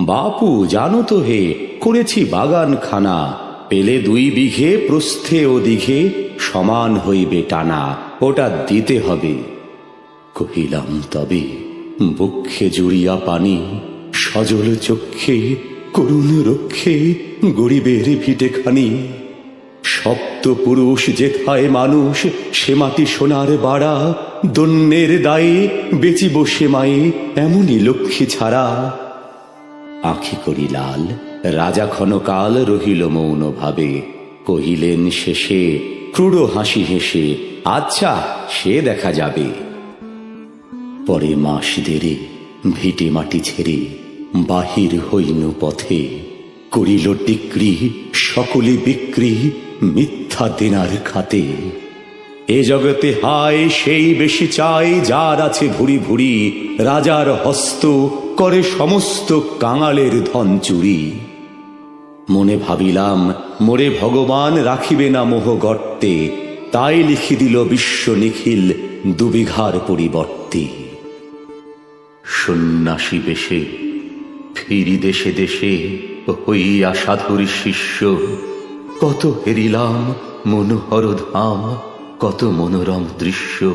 বাপু, জানো তো হে, করেছি বাগান খানা পেলে দুই বিঘে, প্রস্থে ও দিঘে, সমান হইবে টানা, ওটা দিতে হবে। কহিলাম, তবে বক্ষে জুড়িয়া পানি, সজল চক্ষে, করুণ রক্ষে, গরিবের ভিটে খানি সপ্ত পুরুষ যেথায় মানুষ, সে মাটি সোনার বাড়া, দন্যের দায়ে বেচিব সে মায়ে, এমনই লক্ষ্মী ছাড়া। আখি করি লাল। রাজা ক্ষণকাল রহিল মৌন ভাবে কহিলেন শেষে, ক্রুড় হাসি হেসে আচ্ছা সে দেখা যাবে। পরে মাস দেরে, ভিটে মাটি ছেড়ে, বাহির হইন পথে। করিল ডিক্রি, সকলে বিক্রি, মিথ্যা দেনার খাতে। এ জগতে হায়, সেই বেশি চাই, যার আছে ভুরি ভুরি রাজার হস্ত করে সমস্ত কাঙালের ধন চুরি। মনে ভাবিলাম, মোরে ভগবান রাখিবে না মোহ গর্তে, তাই লিখি দিল বিশ্ব নিখিল দুবিঘার পরিবর্তে। সন্ন্যাসী বেশে, ফিরি দেশে দেশে হইয়া সাধুর শিষ্য, কত হেরিলাম মনোহর ধাম, কত মনোরম দৃশ্য।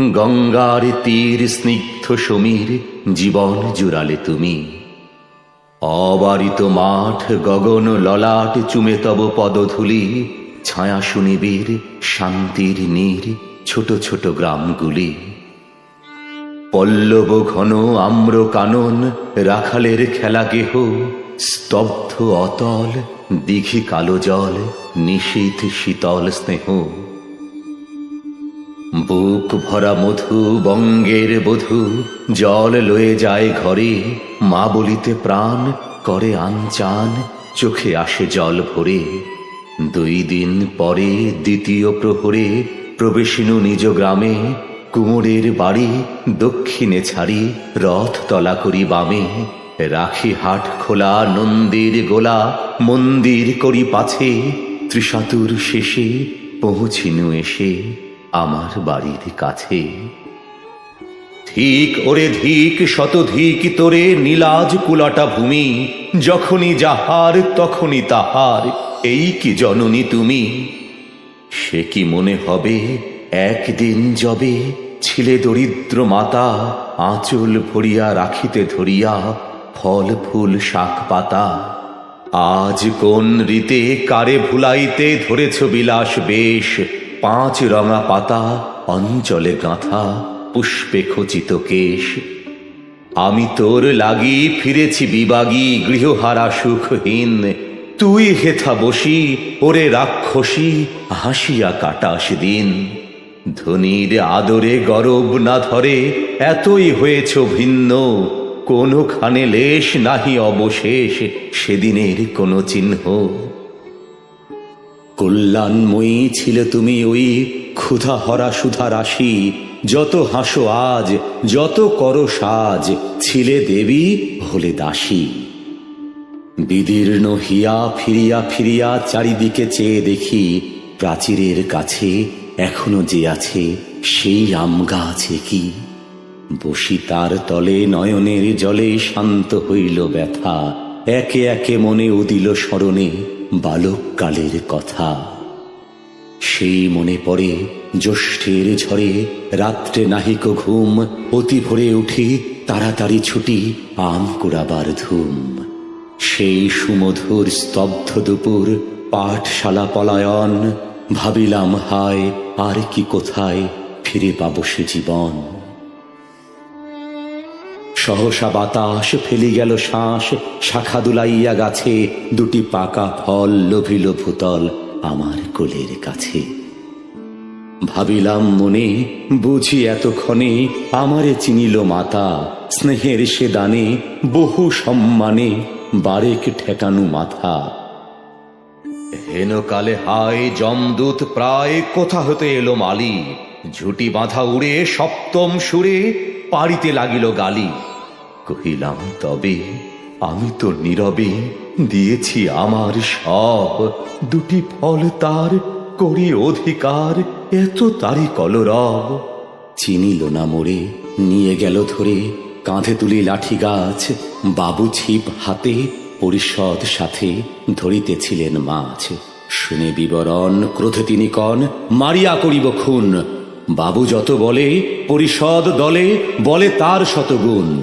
গঙ্গার তীর স্নিগ্ধ সমীর, জীবন জুড়ালে তুমি। অবারিত মাঠ, গগন ললাট, চুমে তব পদধূলি, ছায়া শুনিবীর শান্তির নীর, ছোট ছোট গ্রামগুলি। পল্লব ঘন আম্র কানন, রাখালের খেলা গেহ, স্তব্ধ অতল, দিঘি কালো জল, নিশীথ শীতল স্নেহ। বুক ভরা মধু, বঙ্গের বধু, জল লয়ে যায় ঘরে, মা বলিতে প্রাণ করে আনচান, চোখে আসে জল ভরে। দুই দিন পরে দ্বিতীয় প্রহরে প্রবেশিনু নিজ গ্রামে, কুমোরের বাড়ি দক্ষিণে ছাড়ি, রথ তলা করি বামে। রাখি হাট খোলা, নন্দীর গোলা, মন্দির করি পাছে, ত্রিশাতুর শেষে পৌঁছিনু এসে। আমার বাড়ির কাছে। ঠিক ওরে ধিক, শতধিক তোরে নীলাজ কুলাটা ভূমি, যখনই যাহার তখনই তাহার, এই কি জননী তুমি? সে কি মনে হবে, একদিন যবে ছিলে দরিদ্র মাতা, আঁচল ভরিয়া রাখিতে ধরিয়া ফল, ফুল, শাক পাতা। আজ কোন রীতে কারে ভুলাইতে ধরেছ বিলাস বেশ পাঁচ রঙা পাতা, অঞ্চলে গাঁথা, পুষ্পে খচিত কেশ। আমি তোর লাগি ফিরেছি বিবাগী, গৃহহারা সুখহীন। তুই হেথা বসি, ওরে রাক্ষসী, হাসিয়া কাটাস দিন। ধনির আদরে গরব না ধরে, এতই হয়েছ ভিন্ন। কোনখানে লেশ নাহি অবশেষ, সেদিনের কোনো চিহ্ন। কল্যাণময়ী ছিলে তুমি ওই ক্ষুধা হরা সুধা রাশি। যত হাসো আজ, যত করো সাজ, ছিলে দেবী হলে দাসী। বিদীর্ণ হিয়া ফিরিয়া ফিরিয়া চারিদিকে চেয়ে দেখি, প্রাচীরের কাছে এখনও যে আছে সেই আম গাছে কি। বসি তার তলে নয়নের জলে শান্ত হইল ব্যথা, একে একে মনে উদিল স্মরণে। বালককালের কথা। সেই মনে পড়ে, জ্যৈষ্ঠের ঝড়ে রাত্রে নাহিক ঘুম, অতি ভোরে উঠি তাড়াতাড়ি ছুটি আম কুড়াবার ধুম। সেই সুমধুর স্তব্ধ দুপুর, পাঠশালা পলায়ন, ভাবিলাম হায়, আর কি কোথায় ফিরে পাবো সে জীবন। সহসা বাতাস ফেলি গেল শ্বাস, শাখা দুলাইয়া গাছে, দুটি পাকা ফল লোভিল ভূতল আমার কোলের কাছে। ভাবিলাম মনে, বুঝি এতক্ষণে আমারে চিনিল মাতা, স্নেহের সে দানে বহু সম্মানে বারেক ঠেকানু মাথা। হেন কালে হায় জমদূত প্রায় কোথা হতে এলো মালি? ঝুটি বাঁধা উড়ে সপ্তম সুরে পাড়িতে লাগিল গালি। কহিলাম, তবে আমি তো নীরবে দিয়েছি আমার সব। দুটি ফল তার করি অধিকার, এত তারি কলরব। চিনিল না মোরে, নিয়ে গেল ধরে, কাঁধে তুলি লাঠি গাছ। বাবু ছিপ হাতে পরিষদ সাথে ধরিতেছিলেন মাছ। শুনে বিবরণ ক্রোধে তিনি কন, মারিয়া করিব খুন। বাবু যত বলে, পরিষদ দলে, বলে তার শতগুণ।